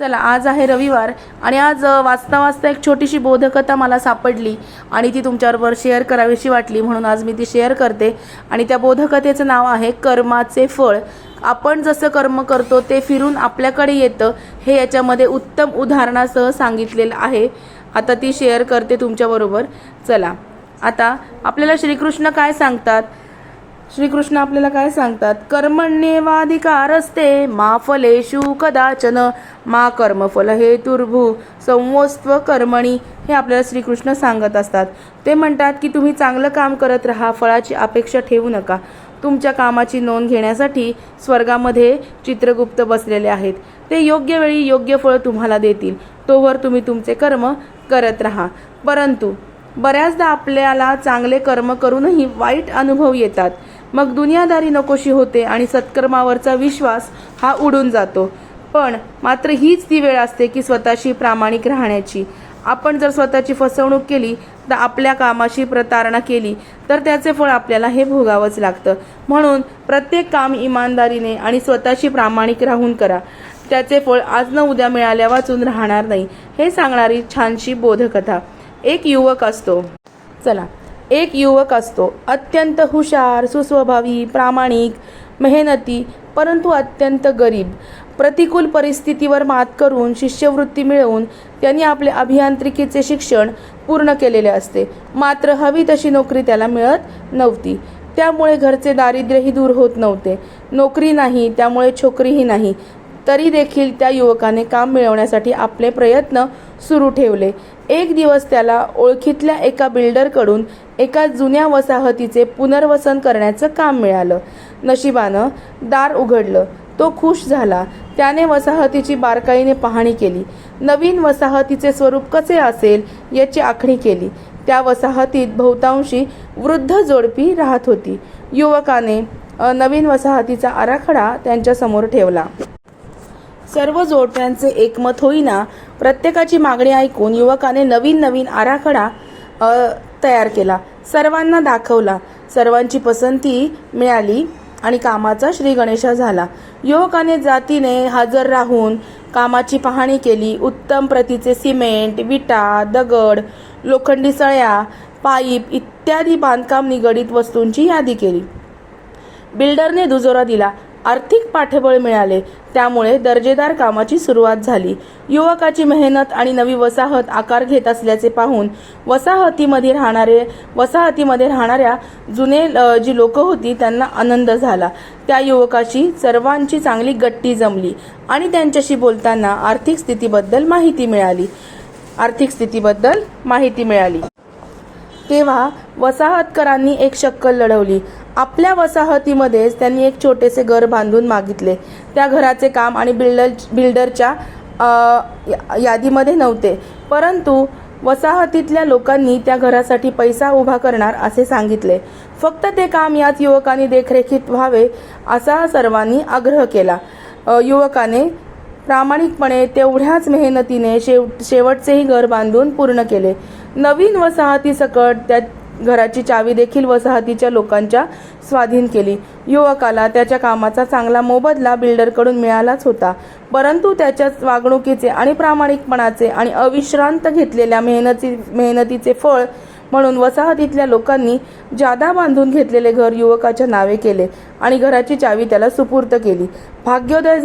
चला आज आहे रविवार आणि आज वाचता वाचता एक छोटीशी बोधकथा मला सापडली आणि ती तुमच्याबरोबर शेअर करावीशी वाटली. म्हणून आज मी ती शेअर करते. आणि त्या बोधकथेचं नाव आहे कर्माचे फळ. आपण जसं कर्म करतो ते फिरून आपल्याकडे येतं हे याच्यामध्ये उत्तम उदाहरणासह सांगितलेलं आहे. आता ती शेअर करते तुमच्याबरोबर. चला आता आपल्याला श्रीकृष्ण काय सांगतात? श्रीकृष्ण आपल्याला काय सांगतात? कर्मण्येवाधिकारस्ते मा फलेषु कदाचन मा कर्मफल हे तुर्भू संवस्त्व कर्मणी हे आपल्याला श्रीकृष्ण सांगत असतात. ते म्हणतात की तुम्ही चांगलं काम करत राहा फळाची अपेक्षा ठेवू नका. तुमच्या कामाची नोंद घेण्यासाठी स्वर्गामध्ये चित्रगुप्त बसलेले आहेत. ते योग्य वेळी योग्य फळ तुम्हाला देतील. तोवर तुम्ही तुमचे कर्म करत राहा. परंतु बऱ्याचदा आपल्याला चांगले कर्म करूनही वाईट अनुभव येतात. मग दुनियादारी नकोशी होते आणि सत्कर्मावरचा विश्वास हा उडून जातो. पण मात्र हीच ती वेळ असते की स्वतःशी प्रामाणिक राहण्याची. आपण जर स्वतःची फसवणूक केली तर आपल्या कामाशी प्रतारणा केली तर त्याचे फळ आपल्याला हे भोगावंच लागतं. म्हणून प्रत्येक काम इमानदारीने आणि स्वतःशी प्रामाणिक राहून करा. त्याचे फळ आज न उद्या मिळाल्या वाचून राहणार नाही हे सांगणारी छानशी बोधकथा. एक युवक असतो. चला एक युवक असतो. अत्यंत हुशार सुस्वभावी प्रामाणिक मेहनती परंतु अत्यंत गरीब. प्रतिकूल परिस्थितीवर मात करून शिष्यवृत्ती मिळवून त्यांनी आपले अभियांत्रिकीचे शिक्षण पूर्ण केलेले असते. मात्र हवी तशी नोकरी त्याला मिळत नव्हती. त्यामुळे घरचे दारिद्र्यही दूर होत नव्हते. नोकरी नाही त्यामुळे छोकरीही नाही. तरी देखील त्या युवकाने काम मिळवण्यासाठी आपले प्रयत्न सुरू ठेवले. एक दिवस त्याला ओळखीतल्या एका बिल्डरकडून एका जुन्या वसाहतीचे पुनर्वसन करण्याचं काम मिळालं. नशिबानं दार उघडलं. तो खुश झाला. त्याने वसाहतीची बारकाईने पाहणी केली. नवीन वसाहतीचे स्वरूप कसे असेल याची आखणी केली. त्या वसाहतीत बहुतांशी वृद्ध जोडपी राहत होती. युवकाने नवीन वसाहतीचा आराखडा त्यांच्यासमोर ठेवला. सर्व जोडप्यांचे एकमत होईना प्रत्येकाची मागणी ऐकून युवकाने नवीन नवीन आराखडा तयार केला. सर्वांना दाखवला. सर्वांची पसंती मिळाली आणि कामाचा श्री गणेशा झाला. युवकाने जातीने हजर राहून कामाची पाहणी केली. उत्तम प्रतीचे सिमेंट विटा दगड लोखंडी सळ्या पाईप इत्यादी बांधकाम निगडित वस्तूंची यादी केली. बिल्डरने दुजोरा दिला. आर्थिक पाठबळ मिळाले त्यामुळे दर्जेदार कामाची सुरुवात झाली. युवकाची मेहनत आणि नवी वसाहत आकार घेत असल्याचे पाहून वसाहतीमध्ये राहणारे वसाहतीमध्ये राहणाऱ्या जुने जी लोक होती त्यांना आनंद झाला. त्या युवकाची सर्वांची चांगली गट्टी जमली आणि त्यांच्याशी बोलताना आर्थिक स्थितीबद्दल माहिती मिळाली. आर्थिक स्थितीबद्दल माहिती मिळाली. तेव्हा वसाहतकरांनी एक शक्कल लढवली. आपल्या वसाहतीमध्येच त्यांनी एक छोटेसे घर बांधून मागितले. त्या घराचे काम आणि बिल्डर बिल्डरच्या या- यादीमध्ये नव्हते. परंतु वसाहतीतल्या लोकांनी त्या घरासाठी पैसा उभा करणार असे सांगितले. फक्त ते काम याच युवकांनी देखरेखीत व्हावे असा सर्वांनी आग्रह केला. युवकाने प्रामाणिकपणे तेवढ्याच मेहनतीने शेव शेवटचेही घर बांधून पूर्ण केले. नवीन वसाहतीसकट त्या घराची चावी देखील वसाहतीच्या लोकांच्या स्वाधीन केली. युवकाला त्याच्या कामाचा चांगला मोबदला बिल्डरकडून मिळालाच होता. परंतु त्याच्या वागणुकीचे आणि प्रामाणिकपणाचे आणि अविश्रांत घेतलेल्या मेहनती मेहनतीचे फळ म्हणून वसाहतीतल्या लोकांनी जादा बांधून घेतलेले घर युवकाच्या नावे केले आणि घराची चावी त्याला सुपूर्त केली. भाग्योदय